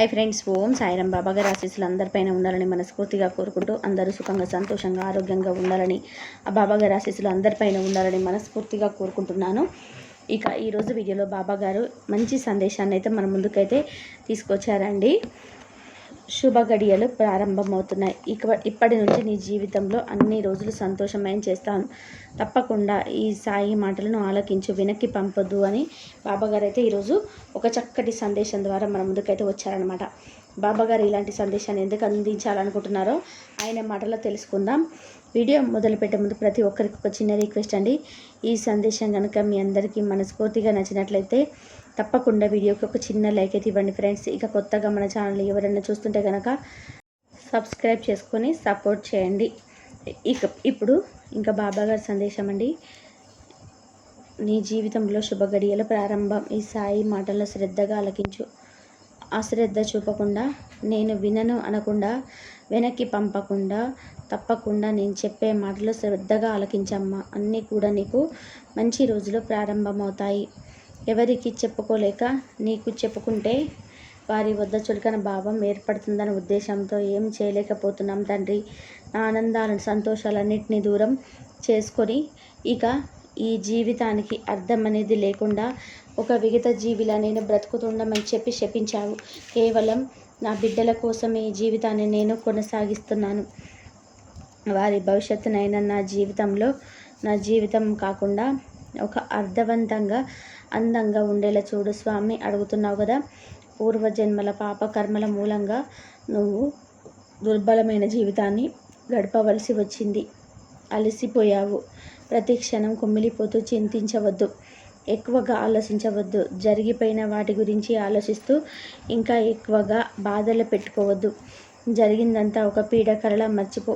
I friends Om Sairam Baba గారి ఆశీస్సులు అందరిపైన ఉండాలని మనస్ఫూర్తిగా కోరుకుంటూ అందరూ సుఖంగా సంతోషంగా ఆరోగ్యంగా ఉండాలని ఆ బాబా గారి ఆశీస్సులు అందరిపైన ఉండాలని మనస్ఫూర్తిగా కోరుకుంటున్నాను. ఇక ఈరోజు వీడియోలో బాబా గారు మంచి సందేశాన్ని అయితే మన ముందుకైతే తీసుకొచ్చారండి. శుభ గడియలు ప్రారంభమవుతున్నాయి. ఇక ఇప్పటి నుంచి నీ జీవితంలో అన్ని రోజులు సంతోషమయం చేస్తాను. తప్పకుండా ఈ సాయి మాటలను ఆలోకించు వెనక్కి పంపొద్దు అని బాబాగారు అయితే ఈరోజు ఒక చక్కటి సందేశం ద్వారా మన ముందుకైతే వచ్చారనమాట బాబాగారు ఇలాంటి సందేశాన్ని ఎందుకు అందించాలనుకుంటున్నారో ఆయన మాటలో తెలుసుకుందాం. వీడియో మొదలుపెట్టే ముందు ప్రతి ఒక్కరికి ఒక చిన్న రిక్వెస్ట్ అండి. ఈ సందేశం కనుక మీ అందరికీ మనస్ఫూర్తిగా నచ్చినట్లయితే తప్పకుండా వీడియోకి ఒక చిన్న లైక్ అయితే ఇవ్వండి ఫ్రెండ్స్. ఇక కొత్తగా మన ఛానల్ ఎవరైనా చూస్తుంటే కనుక సబ్స్క్రైబ్ చేసుకొని సపోర్ట్ చేయండి. ఇక ఇప్పుడు ఇంకా బాబా గారి సందేశం అండి. నీ జీవితంలో శుభ గడియల ప్రారంభం. ఈ సాయి మాటల్లో శ్రద్ధగా ఆలకించు. అశ్రద్ధ చూపకుండా నేను వినను అనకుండా వెనక్కి పంపకుండా తప్పకుండా నేను చెప్పే మాటలు శ్రద్ధగా ఆలకించమ్మా. అన్నీ కూడా నీకు మంచి రోజులు ప్రారంభమవుతాయి. ఎవరికి చెప్పుకోలేక నీకు చెప్పుకుంటే వారి వద్ద చులకన భావం ఏర్పడుతుందనే ఉద్దేశంతో ఏం చేయలేకపోతున్నాం తండ్రి. నా ఆనందాలను సంతోషాలన్నింటినీ దూరం చేసుకొని ఇక ఈ జీవితానికి అర్థం అనేది లేకుండా ఒక విగత జీవిలా నేను బ్రతుకుతుండమని చెప్పి శపించావు. కేవలం నా బిడ్డల కోసం ఈ జీవితాన్ని నేను కొనసాగిస్తున్నాను. వారి భవిష్యత్తునైనా నా జీవితంలో నా జీవితం కాకుండా ఒక అర్థవంతంగా అందంగా ఉండేలా చూడు స్వామి అడుగుతున్నావు కదా. పూర్వజన్మల పాపకర్మల మూలంగా నువ్వు దుర్బలమైన జీవితాన్ని గడపవలసి వచ్చింది. అలసిపోయావు. ప్రతి క్షణం కుమ్మిలిపోతూ చింతించవద్దు. ఎక్కువగా ఆలోచించవద్దు. జరిగిపోయిన వాటి గురించి ఆలోచిస్తూ ఇంకా ఎక్కువగా బాధలు పెట్టుకోవద్దు. జరిగిందంతా ఒక పీడకరలా మర్చిపో.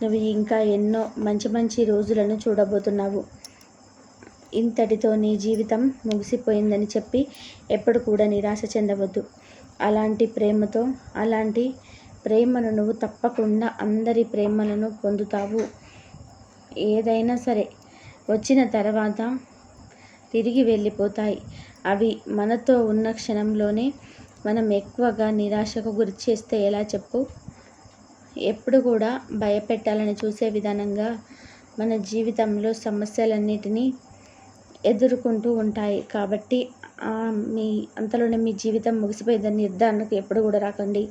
నువ్వు ఇంకా ఎన్నో మంచి మంచి రోజులను చూడబోతున్నావు. ఇంతటితో నీ జీవితం ముగిసిపోయిందని చెప్పి ఎప్పుడు కూడా నిరాశ చెందవద్దు. అలాంటి ప్రేమతో అలాంటి ప్రేమను నువ్వు తప్పకుండా అందరి ప్రేమలను పొందుతావు. ఏదైనా సరే వచ్చిన తర్వాత తిరిగి వెళ్ళిపోతాయి. అవి మనతో ఉన్న క్షణంలోనే మనం ఎక్కువగా నిరాశకు గురి చేస్తే ఎలా చెప్పు? ఎప్పుడు కూడా భయపెట్టాలని చూసే విధానంగా మన జీవితంలో సమస్యలన్నిటినీ ఎదుర్కొంటూ ఉంటాయి. కాబట్టి మీ అంతలోనే మీ జీవితం ముగిసిపోయిందని నిర్ధారణకు ఎప్పుడు కూడా రాకండి.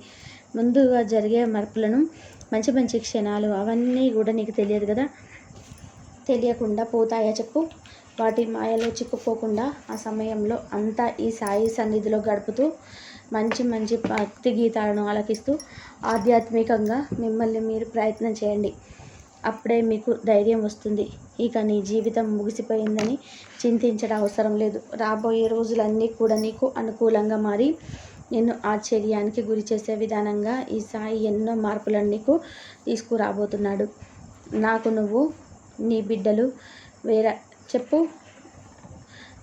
ముందుగా జరిగే మార్పులను మంచి మంచి క్షణాలు అవన్నీ కూడా నీకు తెలియదు కదా? తెలియకుండా పోతాయా చెప్పు? వాటి మాయలో చిక్కుపోకుండా ఆ సమయంలో అంతా ఈ సాయి సన్నిధిలో గడుపుతూ మంచి మంచి భక్తి గీతాలను ఆలకిస్తూ ఆధ్యాత్మికంగా మిమ్మల్ని మీరు ప్రయత్నం చేయండి. అప్పుడే మీకు ధైర్యం వస్తుంది. ఇక నీ జీవితం ముగిసిపోయిందని చింతించడం అవసరం లేదు. రాబోయే రోజులన్నీ కూడా నీకు అనుకూలంగా మారి నిన్ను ఆశ్చర్యానికి గురి చేసే విధానంగా ఈ సాయి ఎన్నో మార్పులను నీకు తీసుకురాబోతున్నాడు. నాకు నువ్వు నీ బిడ్డలు వేరే చెప్పు.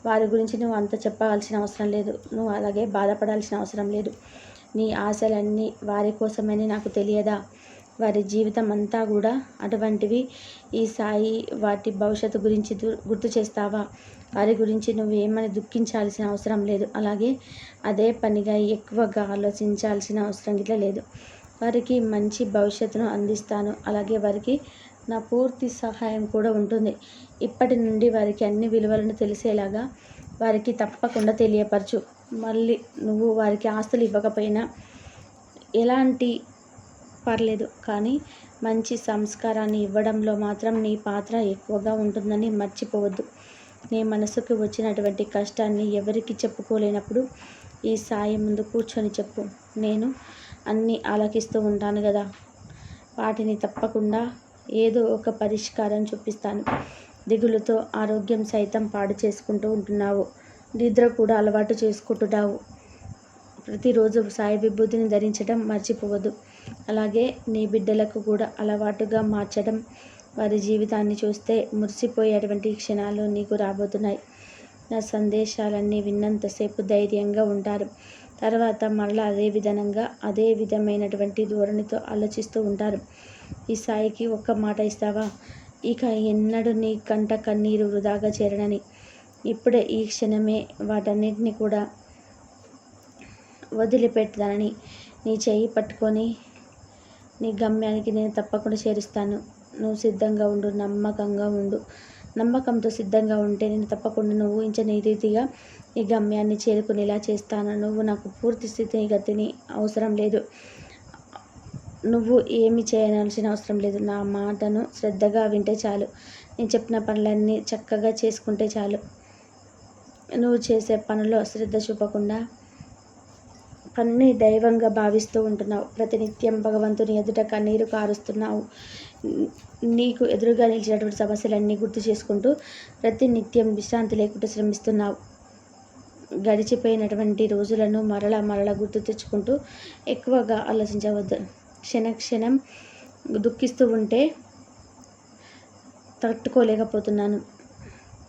వారి గురించి నువ్వు అంత చెప్పవలసిన అవసరం లేదు. నువ్వు అలాగే బాధపడాల్సిన అవసరం లేదు. నీ ఆశలన్నీ వారి కోసమని నాకు తెలియదా? వారి జీవితం అంతా కూడా అటువంటివి. ఈ సాయి వాటి భవిష్యత్తు గురించి గుర్తు చేస్తావా? వారి గురించి నువ్వు ఏమని దుఃఖించాల్సిన అవసరం లేదు. అలాగే అదే పనిగా ఎక్కువగా ఆలోచించాల్సిన అవసరం ఇట్లా లేదు. వారికి మంచి భవిష్యత్తును అందిస్తాను. అలాగే వారికి నా పూర్తి సహాయం కూడా ఉంటుంది. ఇప్పటి నుండి వారికి అన్ని విలువలను తెలిసేలాగా వారికి తప్పకుండా తెలియపరచు. మళ్ళీ నువ్వు వారికి ఆస్తులు ఇవ్వకపోయినా ఎలాంటి పర్లేదు కానీ మంచి సంస్కారాన్ని ఇవ్వడంలో మాత్రం నీ పాత్ర ఎక్కువగా ఉంటుందని మర్చిపోవద్దు. నీ మనసుకు వచ్చినటువంటి కష్టాన్ని ఎవరికి చెప్పుకోలేనప్పుడు ఈ సాయి ముందు కూర్చొని చెప్పు. నేను అన్నీ ఆలకిస్తూ ఉంటాను కదా. వాటిని తప్పకుండా ఏదో ఒక పరిష్కారం చూపిస్తాను. దిగులుతో ఆరోగ్యం సైతం పాడు చేసుకుంటూ ఉంటున్నావు. నిద్ర కూడా అలవాటు చేసుకుంటున్నావు. ప్రతిరోజు సాయి విభూతిని ధరించడం మర్చిపోవద్దు. అలాగే నీ బిడ్డలకు కూడా అలవాటుగా మార్చడం వారి జీవితాన్ని చూస్తే మురిసిపోయేటువంటి క్షణాలు నీకు రాబోతున్నాయి. నా సందేశాలన్నీ విన్నంతసేపు ధైర్యంగా ఉంటారు. తర్వాత మళ్ళీ అదే విధంగా అదే విధమైనటువంటి ధోరణితో ఆలోచిస్తూ ఉంటారు. ఈ సాయికి ఒక్క మాట ఇస్తావా? ఇక ఎన్నడూ నీ కంట కన్నీరు వృధాగా చేరడని ఇప్పుడే ఈ క్షణమే వాటన్నిటిని కూడా వదిలిపెట్టదానని నీ చెయ్యి పట్టుకొని నీ గమ్యానికి నేను తప్పకుండా చేరుస్తాను. నువ్వు సిద్ధంగా ఉండు నమ్మకంగా ఉండు. నమ్మకంతో సిద్ధంగా ఉంటే నేను తప్పకుండా నువ్వు ఊహించని రీతిగా ఈ గమ్యాన్ని చేరుకునేలా చేస్తాను. నువ్వు నాకు పూర్తి స్థితిని గతిని అవసరం లేదు. నువ్వు ఏమి చేయనాల్సిన అవసరం లేదు. నా మాటను శ్రద్ధగా వింటే చాలు. నేను చెప్పిన పనులన్నీ చక్కగా చేసుకుంటే చాలు. నువ్వు చేసే పనిలో శ్రద్ధ చూపకుండా పన్ని దైవంగా భావిస్తూ ఉంటున్నావు. ప్రతినిత్యం భగవంతుని ఎదుట కన్నీరు కారుస్తున్నావు. నీకు ఎదురుగా నిలిచినటువంటి సమస్యలన్నీ గుర్తు చేసుకుంటూ ప్రతి నిత్యం విశ్రాంతి లేకుండా శ్రమిస్తున్నావు. గడిచిపోయినటువంటి రోజులను మరల మరల గుర్తు తెచ్చుకుంటూ ఎక్కువగా ఆలోచించవద్దు. క్షణ క్షణం దుఃఖిస్తూ ఉంటే తట్టుకోలేకపోతున్నాను.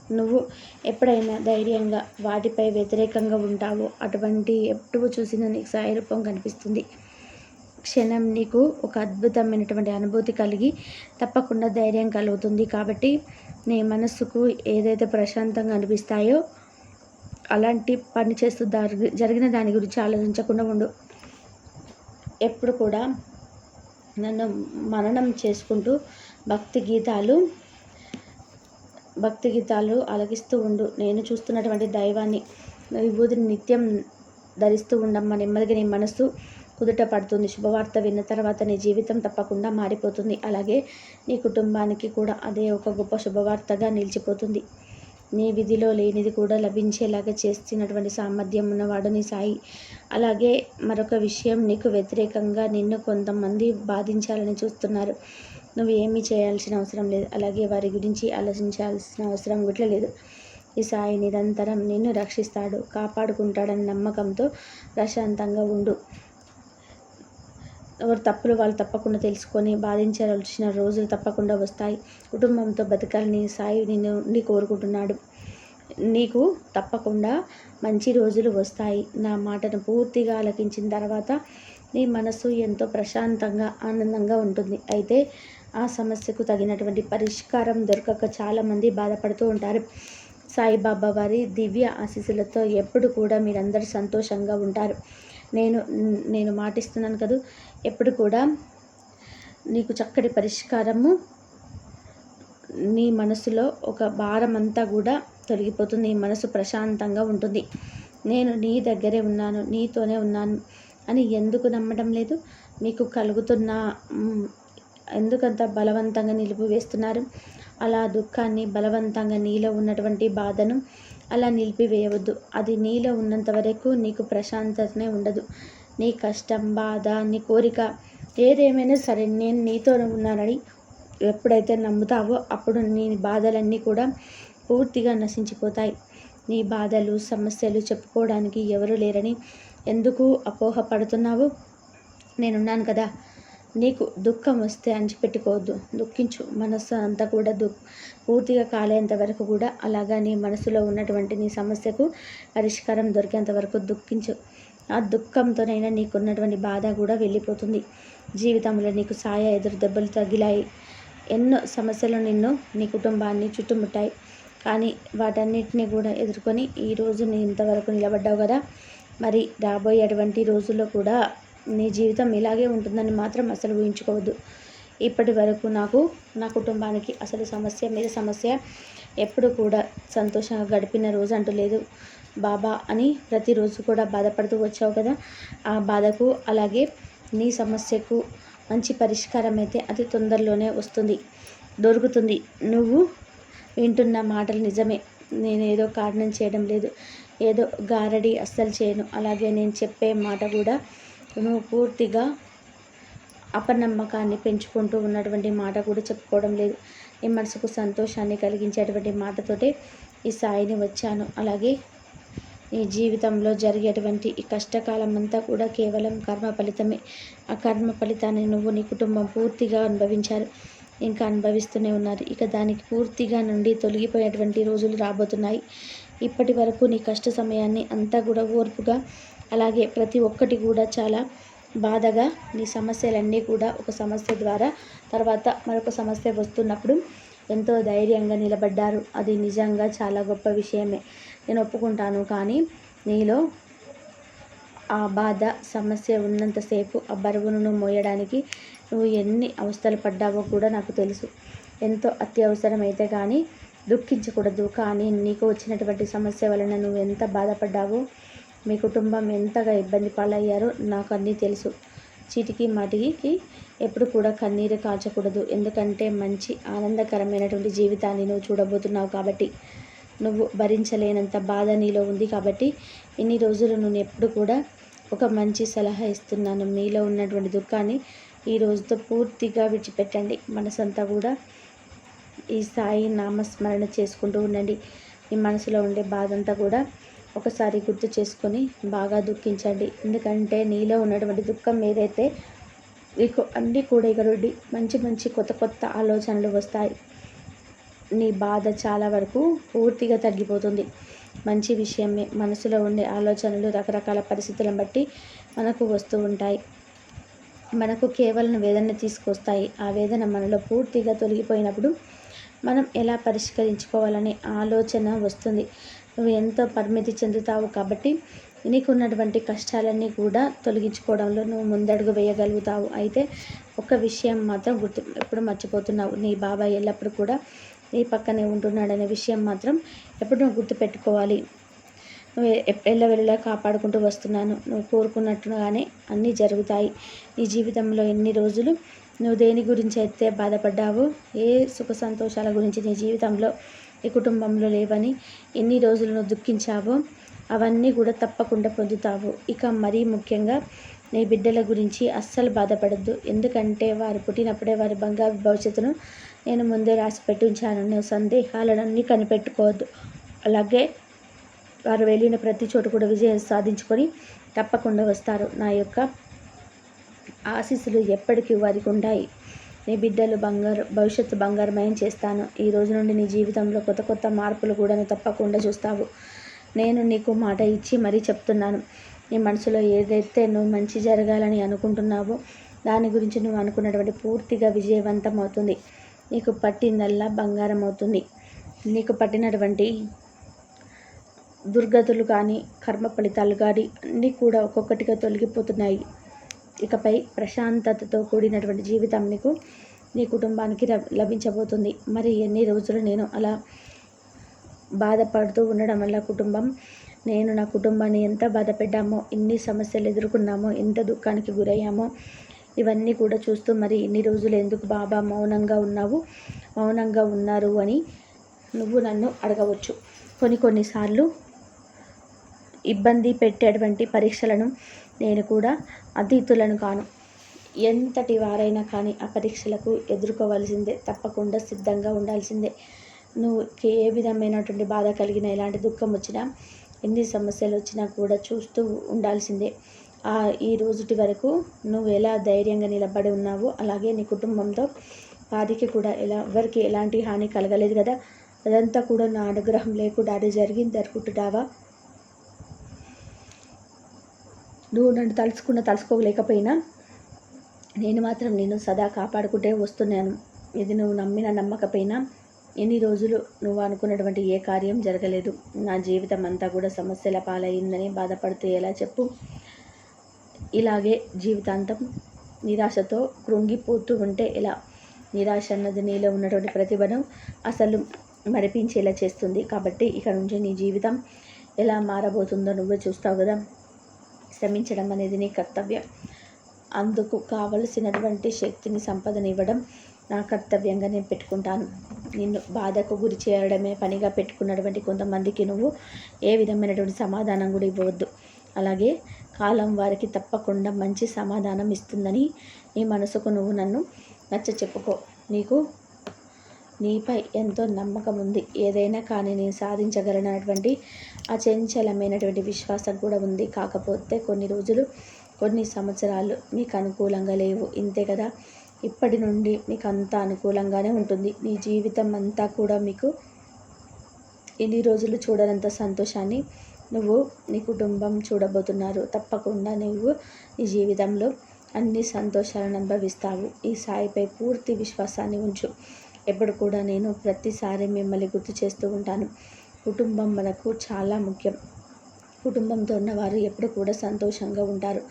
నువ్వు ఎప్పుడైనా ధైర్యంగా వాటిపై వ్యతిరేకంగా ఉంటావో అటువంటి ఎప్పుడు చూసినా నీకు సాయరూపం కనిపిస్తుంది. క్షణం నీకు ఒక అద్భుతమైనటువంటి అనుభూతి కలిగి తప్పకుండా ధైర్యం కలుగుతుంది కాబట్టి నీ మనస్సుకు ఏదైతే ప్రశాంతంగా అనిపిస్తాయో అలాంటి పని చేస్తూ జరిగిన దాని గురించి ఆలోచించకుండా ఉండు. ఎప్పుడు కూడా నన్ను మననం చేసుకుంటూ భక్తి గీతాలు భక్తి గీతాలు అలగిస్తూ ఉండు. నేను చూస్తున్నటువంటి దైవాన్ని విభూతిని నిత్యం ధరిస్తూ ఉండమ్మ. నెమ్మదిగా నీ మనసు కుదుట పడుతుంది. శుభవార్త విన్న తర్వాత నీ జీవితం తప్పకుండా మారిపోతుంది. అలాగే నీ కుటుంబానికి కూడా అదే ఒక గొప్ప శుభవార్తగా నిలిచిపోతుంది. నీ విధిలో లేనిది కూడా లభించేలాగా చేస్తున్నటువంటి సామర్థ్యం ఉన్నవాడు నీ సాయి. అలాగే మరొక విషయం నీకు వ్యతిరేకంగా నిన్ను కొంతమంది బాధించాలని చూస్తున్నారు. నువ్వు ఏమీ చేయాల్సిన అవసరం లేదు. అలాగే వారి గురించి ఆలోచించాల్సిన అవసరం కూడా లేదు. ఈ సాయి నిరంతరం నిన్ను రక్షిస్తాడు కాపాడుకుంటాడని నమ్మకంతో ప్రశాంతంగా ఉండు. ఎవరు తప్పులు వాళ్ళు తప్పకుండా తెలుసుకొని బాధించాల్సిన రోజులు తప్పకుండా వస్తాయి. కుటుంబంతో బతకాలని సాయి నిన్ను కోరుకుంటున్నాడు. నీకు తప్పకుండా మంచి రోజులు వస్తాయి. నా మాటను పూర్తిగా ఆలకించిన తర్వాత నీ మనసు ఎంతో ప్రశాంతంగా ఆనందంగా ఉంటుంది. అయితే ఆ సమస్యకు తగినటువంటి పరిష్కారం దొరకక చాలామంది బాధపడుతూ ఉంటారు. సాయిబాబా వారి దివ్య ఆశీస్సులతో ఎప్పుడు కూడా మీరందరూ సంతోషంగా ఉంటారు. నేను నేను మాటిస్తున్నాను కదా. ఎప్పుడు కూడా నీకు చక్కటి పరిష్కారము నీ మనసులో ఒక భారం అంతా కూడా తొలగిపోతుంది. నీ మనసు ప్రశాంతంగా ఉంటుంది. నేను నీ దగ్గరే ఉన్నాను నీతోనే ఉన్నాను అని ఎందుకు నమ్మడం లేదు? మీకు కలుగుతున్న ఎందుకంత బలవంతంగా నిలిపివేస్తున్నారు అలా దుఃఖాన్ని బలవంతంగా నీలో ఉన్నటువంటి బాధను అలా నిలిపివేయవద్దు. అది నీలో ఉన్నంత వరకు నీకు ప్రశాంతతనే ఉండదు. నీ కష్టం బాధ నీ కోరిక ఏదేమైనా సరే నేను నీతో ఉన్నానని ఎప్పుడైతే నమ్ముతావో అప్పుడు నీ బాధలన్నీ కూడా పూర్తిగా నశించిపోతాయి. నీ బాధలు సమస్యలు చెప్పుకోవడానికి ఎవరు లేరని ఎందుకు అపోహపడుతున్నావు? నేనున్నాను కదా. నీకు దుఃఖం వస్తే అంచిపెట్టుకోవద్దు దుఃఖించు. మనస్సు అంతా కూడా దు పూర్తిగా కాలేంత వరకు కూడా అలాగా నీ మనసులో ఉన్నటువంటి నీ సమస్యకు పరిష్కారం దొరికేంత వరకు దుఃఖించు. ఆ దుఃఖంతోనైనా నీకున్నటువంటి బాధ కూడా వెళ్ళిపోతుంది. జీవితంలో నీకు సాయ ఎదురు దెబ్బలు తగిలాయి. ఎన్నో సమస్యలు నిన్ను నీ కుటుంబాన్ని చుట్టుముట్టాయి. కానీ వాటన్నిటిని కూడా ఎదుర్కొని ఈరోజు నీ ఇంతవరకు నిలబడ్డావు కదా. మరి రాబోయేటువంటి రోజుల్లో కూడా నీ జీవితం ఇలాగే ఉంటుందని మాత్రం అసలు ఊహించుకోవద్దు. ఇప్పటి వరకు నాకు నా కుటుంబానికి అసలు సమస్య మీద సమస్య ఎప్పుడు కూడా సంతోషంగా గడిపిన రోజు అంటూ లేదు. బాబా అని ప్రతిరోజు కూడా బాధపడుతూ వచ్చావు కదా. ఆ బాధకు అలాగే నీ సమస్యకు మంచి పరిష్కారం అయితే అతి తొందరలోనే వస్తుంది దొరుకుతుంది. నువ్వు వింటున్న మాటలు నిజమే. నేను ఏదో కారణం చేయడం లేదు. ఏదో గారడి అస్సలు చేయను. అలాగే నేను చెప్పే మాట కూడా నువ్వు పూర్తిగా అపనమ్మకాన్ని పెంచుకుంటూ ఉన్నటువంటి మాట కూడా చెప్పుకోవడం లేదు. నీ మనసుకు సంతోషాన్ని కలిగించేటువంటి మాటతోటే ఈ సాయిని వచ్చాను. అలాగే నీ జీవితంలో జరిగేటువంటి ఈ కష్టకాలం అంతా కూడా కేవలం కర్మ ఫలితమే. ఆ కర్మ ఫలితాన్ని నువ్వు నీ కుటుంబం పూర్తిగా అనుభవించారు. ఇంకా అనుభవిస్తూనే ఉన్నారు. ఇక దానికి పూర్తిగా నుండి తొలగిపోయేటువంటి రోజులు రాబోతున్నాయి. ఇప్పటి వరకు నీ కష్ట సమయాన్ని అంతా కూడా ఓర్పుగా అలాగే ప్రతి ఒక్కటి కూడా చాలా బాధగా నీ సమస్యలన్నీ కూడా ఒక సమస్య ద్వారా తర్వాత మరొక సమస్య వస్తున్నప్పుడు ఎంతో ధైర్యంగా నిలబడ్డారు. అది నిజంగా చాలా గొప్ప విషయమే. నేను ఒప్పుకుంటాను కానీ నీలో ఆ బాధ సమస్య ఉన్నంతసేపు ఆ బరువును మోయడానికి నువ్వు ఎన్ని అవస్థలు పడ్డావో కూడా నాకు తెలుసు. ఎంతో అత్యవసరమైతే కానీ దుఃఖించకూడదు కానీ నీకు వచ్చినటువంటి సమస్య వలన నువ్వు ఎంత బాధపడ్డావో మీ కుటుంబం ఎంతగా ఇబ్బంది పాలయ్యారో నాకు అన్నీ తెలుసు. చీటికి మటికి ఎప్పుడు కూడా కన్నీరు కాచకూడదు ఎందుకంటే మంచి ఆనందకరమైనటువంటి జీవితాన్ని నువ్వు చూడబోతున్నావు కాబట్టి. నువ్వు భరించలేనంత బాధ నీలో ఉంది కాబట్టి ఇన్ని రోజులు నేను ఎప్పుడు కూడా ఒక మంచి సలహా ఇస్తున్నాను. మీలో ఉన్నటువంటి దుఃఖాన్ని ఈ రోజుతో పూర్తిగా విడిచిపెట్టండి. మనసంతా కూడా ఈ సాయి నామస్మరణ చేసుకుంటూ ఉండండి. మీ మనసులో ఉండే బాధ అంతా కూడా ఒకసారి గుర్తు చేసుకొని బాగా దుఃఖించండి. ఎందుకంటే నీలో ఉన్నటువంటి దుఃఖం ఏదైతే మీకు అన్నీ కూడా ఎగరొడ్డి మంచి మంచి కొత్త కొత్త ఆలోచనలు వస్తాయి. నీ బాధ చాలా వరకు పూర్తిగా తగ్గిపోతుంది. మంచి విషయమే. మనసులో ఉండే ఆలోచనలు రకరకాల పరిస్థితులను బట్టి మనకు వస్తూ ఉంటాయి. మనకు కేవలం వేదన తీసుకొస్తాయి. ఆ వేదన మనలో పూర్తిగా తొలగిపోయినప్పుడు మనం ఎలా పరిష్కరించుకోవాలనే ఆలోచన వస్తుంది. నువ్వు ఎంతో పరిమితి చెందుతావు కాబట్టి నీకున్నటువంటి కష్టాలన్నీ కూడా తొలగించుకోవడంలో నువ్వు ముందడుగు వేయగలుగుతావు. అయితే ఒక విషయం మాత్రం గుర్తు ఎప్పుడు మర్చిపోతున్నావు. నీ బాబాయ్ ఎల్లప్పుడూ కూడా నీ పక్కనే ఉంటున్నాడనే విషయం మాత్రం ఎప్పుడు నువ్వు గుర్తుపెట్టుకోవాలి నువ్వు ఎల్లవెల్లా కాపాడుకుంటూ వస్తున్నాను. నువ్వు కోరుకున్నట్టుగానే అన్నీ జరుగుతాయి. నీ జీవితంలో ఎన్ని రోజులు నువ్వు దేని గురించి అయితే బాధపడ్డావో ఏ సుఖ సంతోషాల గురించి నీ జీవితంలో నీ కుటుంబంలో లేవని ఎన్ని రోజులు నువ్వు దుఃఖించావో అవన్నీ కూడా తప్పకుండా పొందుతావు. ఇక మరీ ముఖ్యంగా నీ బిడ్డల గురించి అస్సలు బాధపడద్దు. ఎందుకంటే వారు పుట్టినప్పుడే వారి బంగారు భవిష్యత్తును నేను ముందే రాసి పెట్టించాను. నువ్వు సందేహాలన్నీ కనిపెట్టుకోవద్దు. అలాగే వారు వెళ్ళిన ప్రతి చోటు కూడా విజయం సాధించుకొని తప్పకుండా వస్తారు. నా యొక్క ఆశీస్సులు ఎప్పటికీ వారికి ఉంటాయి. నీ బిడ్డలు బంగారు భవిష్యత్తు బంగారమయం చేస్తాను. ఈ రోజు నుండి నీ జీవితంలో కొత్త కొత్త మార్పులు కూడా తప్పకుండా చూస్తావు. నేను నీకు మాట ఇచ్చి మరీ చెప్తున్నాను. నీ మనసులో ఏదైతే నువ్వు మంచి జరగాలని అనుకుంటున్నావో దాని గురించి నువ్వు అనుకున్నటువంటి పూర్తిగా విజయవంతం అవుతుంది నీకు పట్టిందల్లా బంగారం అవుతుంది నీకు పట్టినటువంటి దుర్గతులు కానీ కర్మ ఫలితాలు కానీ అన్నీ కూడా ఒక్కొక్కటిగా తొలగిపోతున్నాయి. ఇకపై ప్రశాంతతతో కూడినటువంటి జీవితం నీకు నీ కుటుంబానికి లభించబోతుంది. మరి ఎన్ని రోజులు నేను అలా బాధపడుతూ ఉండడం వల్ల కుటుంబం నేను నా కుటుంబాన్ని ఎంత బాధపెట్టామో ఎన్ని సమస్యలు ఎదుర్కొన్నామో ఎంత దుఃఖానికి గురయ్యామో ఇవన్నీ కూడా చూస్తూ మరి ఇన్ని రోజులు ఎందుకు బాబా మౌనంగా ఉన్నావు? మౌనంగా ఉన్నారు అని నువ్వు నన్ను అడగవచ్చు. కొన్ని కొన్నిసార్లు ఇబ్బంది పెట్టేటువంటి పరీక్షలను నేను కూడా అతీతులను కాను ఎంతటి వారైనా కానీ ఆ పరీక్షలకు ఎదుర్కోవాల్సిందే తప్పకుండా సిద్ధంగా ఉండాల్సిందే. నువ్వు ఏ విధమైనటువంటి బాధ కలిగిన ఎలాంటి దుఃఖం వచ్చినా ఎన్ని సమస్యలు వచ్చినా కూడా చూస్తూ ఉండాల్సిందే. ఈ రోజుటి వరకు నువ్వు ఎలా ధైర్యంగా నిలబడి ఉన్నావో అలాగే నీ కుటుంబంతో వారికి కూడా ఎలా ఎవరికి ఎలాంటి హాని కలగలేదు కదా అదంతా కూడా నా అనుగ్రహం లేకుండా అది జరిగింది అనుకుంటున్నావా? నువ్వు నన్ను తలుచుకున్న తలుచుకోలేకపోయినా నేను మాత్రం నేను సదా కాపాడుకుంటే వస్తున్నాను. ఇది నువ్వు నమ్మిన నమ్మకపోయినా ఎన్ని రోజులు నువ్వు అనుకున్నటువంటి ఏ కార్యం జరగలేదు. నా జీవితం అంతా కూడా సమస్యల పాలయ్యిందని బాధపడుతూ ఎలా చెప్పు? ఇలాగే జీవితాంతం నిరాశతో కృంగిపోతూ ఉంటే ఎలా? నిరాశ అన్నది నీలో ఉన్నటువంటి ప్రతిభను అసలు మరిపించేలా చేస్తుంది. కాబట్టి ఇక నుంచి నీ జీవితం ఎలా మారబోతుందో నువ్వే చూస్తావు కదా? శ్రమించడం అనేది నీ కర్తవ్యం. అందుకు కావలసినటువంటి శక్తిని సంపదనివ్వడం నా కర్తవ్యంగా నేను పెట్టుకుంటాను. నిన్ను బాధకు గురి చేయడమే పనిగా పెట్టుకున్నటువంటి కొంతమందికి నువ్వు ఏ విధమైనటువంటి సమాధానం కూడా ఇవ్వవద్దు. అలాగే కాలం వారికి తప్పకుండా మంచి సమాధానం ఇస్తుందని నీ మనసుకు నువ్వు నన్ను నచ్చ చెప్పుకో. నీకు నీపై ఎంతో నమ్మకం ఉంది. ఏదైనా కానీ నేను సాధించగలనటువంటి అచంచలమైనటువంటి విశ్వాసం కూడా ఉంది. కాకపోతే కొన్ని రోజులు కొన్ని సంవత్సరాలు మీకు అనుకూలంగా లేవు. ఇంతే కదా? ఇప్పటి నుండి మీకు అంతా అనుకూలంగానే ఉంటుంది. నీ జీవితం అంతా కూడా మీకు ఇన్ని రోజులు చూడనంత సంతోషాన్ని నువ్వు నీ కుటుంబం చూడబోతున్నారు. తప్పకుండా నువ్వు నీ జీవితంలో అన్ని సంతోషాలను అనుభవిస్తావు. ఈ సాయిపై పూర్తి విశ్వాసాన్ని ఉంచు. ఎప్పుడు కూడా నేను ప్రతిసారి మిమ్మల్ని గుర్తు చేస్తూ ఉంటాను. కుటుంబం మనకు చాలా ముఖ్యం. కుటుంబంతో ఉన్నవారు ఎప్పుడు కూడా సంతోషంగా ఉంటారు.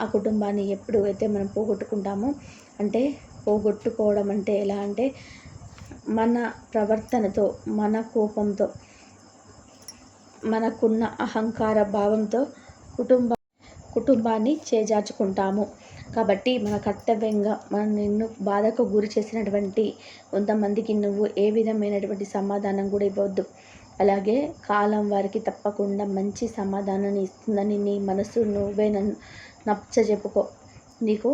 ఆ కుటుంబాన్ని ఎప్పుడు అయితే మనం పోగొట్టుకుంటామో అంటే పోగొట్టుకోవడం అంటే ఎలా అంటే మన ప్రవర్తనతో మన కోపంతో మనకున్న అహంకార భావంతో కుటుంబ కుటుంబాన్ని చేజార్చుకుంటాము. కాబట్టి మన కర్తవ్యంగా మనం నిన్ను బాధకు గురి చేసినటువంటి కొంతమందికి నువ్వు ఏ విధమైనటువంటి సమాధానం కూడా ఇవ్వద్దు. అలాగే కాలం వారికి తప్పకుండా మంచి సమాధానాన్ని ఇస్తుందని నీ మనసు నువ్వే నన్ను నచ్చ చెప్పుకో. నీకు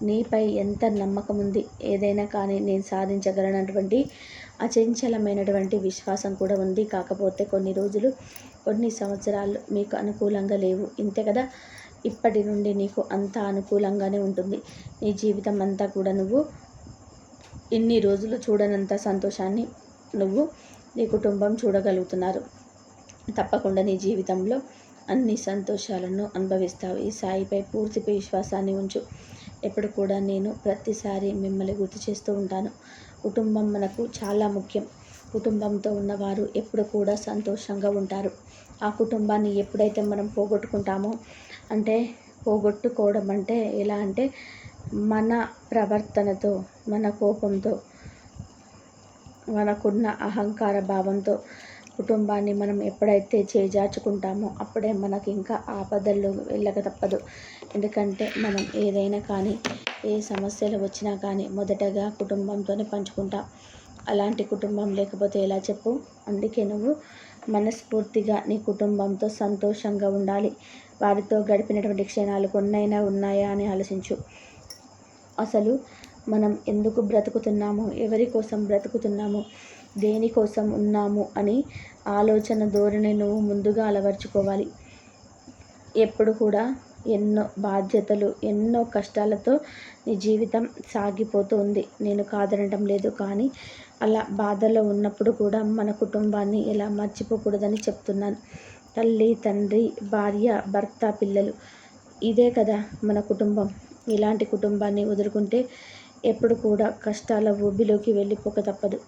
నీపై ఎంత నమ్మకం ఉంది ఏదైనా కానీ నేను సాధించగలనటువంటి అచంచలమైనటువంటి విశ్వాసం కూడా ఉంది. కాకపోతే కొన్ని రోజులు కొన్ని సంవత్సరాలు మీకు అనుకూలంగా లేవు. ఇంతే కదా? ఇప్పటి నుండి నీకు అంత అనుకూలంగానే ఉంటుంది. నీ జీవితం అంతా కూడా నువ్వు ఇన్ని రోజులు చూడనంత సంతోషాన్ని నువ్వు నీ కుటుంబం చూడగలుగుతున్నారు. తప్పకుండా నీ జీవితంలో అన్ని సంతోషాలను అనుభవిస్తావు. ఈ సాయిపై పూర్తి విశ్వాసాన్ని ఉంచు. ఎప్పుడు కూడా నేను ప్రతిసారి మిమ్మల్ని గుర్తు చేస్తూ ఉంటాను. కుటుంబం మనకు చాలా ముఖ్యం. కుటుంబంతో ఉన్నవారు ఎప్పుడు కూడా సంతోషంగా ఉంటారు. ఆ కుటుంబాన్ని ఎప్పుడైతే మనం పోగొట్టుకుంటామో అంటే పోగొట్టుకోవడం అంటే ఎలా అంటే మన ప్రవర్తనతో మన కోపంతో మనకున్న అహంకార భావంతో కుటుంబాన్ని మనం ఎప్పుడైతే చేజార్చుకుంటామో అప్పుడే మనకి ఇంకా ఆపదల్లో వెళ్ళక తప్పదు. ఎందుకంటే మనం ఏదైనా కానీ ఏ సమస్యలు వచ్చినా కానీ మొదటగా కుటుంబంతోనే పంచుకుంటాం. అలాంటి కుటుంబం లేకపోతే ఎలా చెప్పు? అందుకే నువ్వు మనస్ఫూర్తిగా నీ కుటుంబంతో సంతోషంగా ఉండాలి. వారితో గడిపినటువంటి క్షణాలు కొన్నైనా ఉన్నాయా అని ఆలోచించు. అసలు మనం ఎందుకు బ్రతుకుతున్నాము ఎవరి కోసం బ్రతుకుతున్నాము దేనికోసం ఉన్నాము అని ఆలోచన ధోరణి నువ్వు ముందుగా అలవర్చుకోవాలి. ఎప్పుడు కూడా ఎన్నో బాధ్యతలు ఎన్నో కష్టాలతో నీ జీవితం సాగిపోతూ ఉంది నేను కాదనడం లేదు కానీ అలా బాధలో ఉన్నప్పుడు కూడా మన కుటుంబాన్ని ఎలా మర్చిపోకూడదని చెప్తున్నాను. తల్లి తండ్రి భార్య భర్త పిల్లలు ఇదే కదా మన కుటుంబం. ఇలాంటి కుటుంబాన్ని వదులుకుంటే ఎప్పుడు కూడా కష్టాల ఊబిలోకి వెళ్ళిపోక తప్పదు.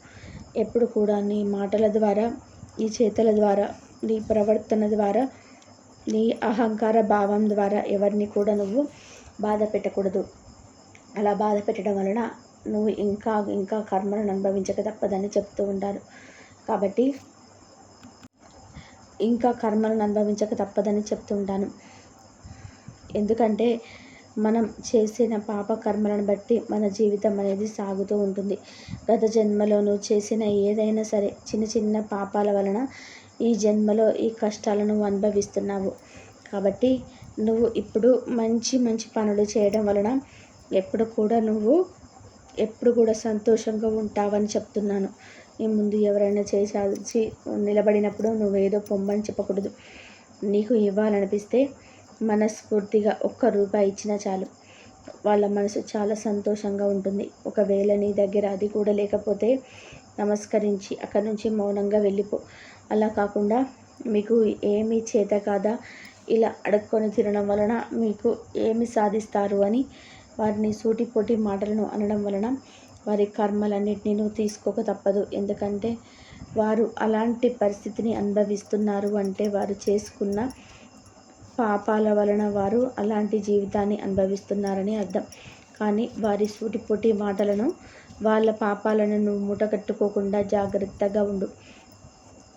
ఎప్పుడు కూడా నీ మాటల ద్వారా నీ చేతల ద్వారా నీ ప్రవర్తన ద్వారా నీ అహంకార భావం ద్వారా ఎవరిని కూడా నువ్వు బాధ పెట్టకూడదు. అలా బాధ పెట్టడం వలన నువ్వు ఇంకా ఇంకా కర్మలను అనుభవించక తప్పదని చెప్తూ ఉంటారు. కాబట్టి ఇంకా కర్మలను అనుభవించక తప్పదని చెప్తుంటాను ఎందుకంటే మనం చేసిన పాప కర్మలను బట్టి మన జీవితం అనేది సాగుతూ ఉంటుంది. గత జన్మలో నువ్వు చేసిన ఏదైనా సరే చిన్న చిన్న పాపాల వలన ఈ జన్మలో ఈ కష్టాలను అనుభవిస్తున్నావు. కాబట్టి నువ్వు ఇప్పుడు మంచి మంచి పనులు చేయడం వలన ఎప్పుడు కూడా నువ్వు ఎప్పుడు కూడా సంతోషంగా ఉంటావని చెప్తున్నాను. నీ ముందు ఎవరైనా చేసాల్సి నిలబడినప్పుడు నువ్వు ఏదో పొమ్మని చెప్పకూడదు. నీకు ఇవ్వాలనిపిస్తే మనస్ఫూర్తిగా ఒక్క రూపాయి ఇచ్చినా చాలు. వాళ్ళ మనసు చాలా సంతోషంగా ఉంటుంది. ఒకవేళ నీ దగ్గర అది కూడా లేకపోతే నమస్కరించి అక్కడి నుంచి మౌనంగా వెళ్ళిపో. అలా కాకుండా మీకు ఏమి చేత కాదా ఇలా అడుక్కొని తినడం వలన మీకు ఏమి సాధిస్తారు అని వారిని సూటిపోటి మాటలను అనడం వలన వారి కర్మలన్నింటినీ నువ్వు తీసుకోక తప్పదు. ఎందుకంటే వారు అలాంటి పరిస్థితిని అనుభవిస్తున్నారు అంటే వారు చేసుకున్న పాపాల వలన వారు అలాంటి జీవితాన్ని అనుభవిస్తున్నారని అర్థం. కానీ వారి సూటిపోటి మాటలను వాళ్ళ పాపాలను నువ్వు మూటగట్టుకోకుండా జాగ్రత్తగా ఉండు.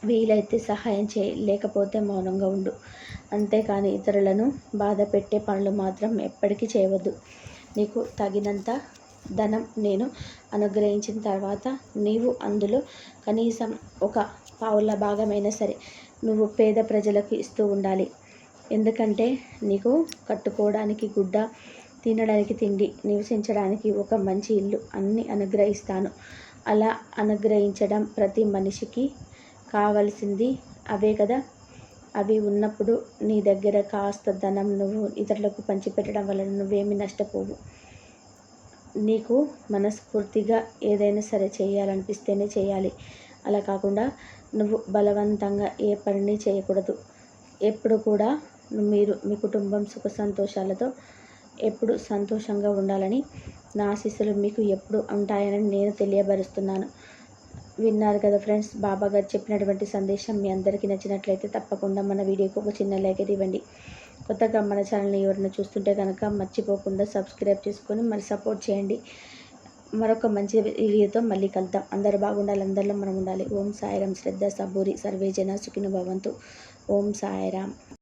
వీలైతే సహాయం చేయి లేకపోతే మౌనంగా ఉండు. అంతేకాని ఇతరులను బాధ పెట్టే పనులు మాత్రం ఎప్పటికీ చేయవద్దు. నీకు తగినంత ధనం నేను అనుగ్రహించిన తర్వాత నీవు అందులో కనీసం ఒక పావుల భాగమైనా సరే నువ్వు పేద ప్రజలకు ఇస్తూ ఉండాలి. ఎందుకంటే నీకు కట్టుకోవడానికి గుడ్డ తినడానికి తిండి నివసించడానికి ఒక మంచి ఇల్లు అన్ని అనుగ్రహిస్తాను. అలా అనుగ్రహించడం ప్రతి మనిషికి కావలసింది. అవే కదా? అవి ఉన్నప్పుడు నీ దగ్గర కాస్త ధనం నువ్వు ఇతరులకు పంచిపెట్టడం వలన నువ్వేమి నష్టపోవు. నీకు మనస్ఫూర్తిగా ఏదైనా సరే చేయాలనిపిస్తేనే చేయాలి. అలా కాకుండా నువ్వు బలవంతంగా ఏ పనిని చేయకూడదు. ఎప్పుడు కూడా మీరు మీ కుటుంబం సుఖ సంతోషాలతో ఎప్పుడు సంతోషంగా ఉండాలని నా ఆశీస్సులు మీకు ఎప్పుడు ఉంటాయని నేను తెలియబరుస్తున్నాను. విన్నారు కదా ఫ్రెండ్స్ బాబా గారు చెప్పినటువంటి సందేశం మీ అందరికీ నచ్చినట్లయితే తప్పకుండా మన వీడియోకి ఒక చిన్న లైక్ అయితే ఇవ్వండి. కొత్తగా మన ఛానల్ని ఎవరైనా చూస్తుంటే కనుక మర్చిపోకుండా సబ్స్క్రైబ్ చేసుకొని మరి సపోర్ట్ చేయండి. మరొక మంచి వీడియోతో మళ్ళీ కలుద్దాం. అందరు బాగుండాలి అందరిలో మనం ఉండాలి. ఓం సాయిరాం. శ్రద్ధ సబూరి. సర్వేజన సుఖిన భవంతు. ఓం సాయిరాం.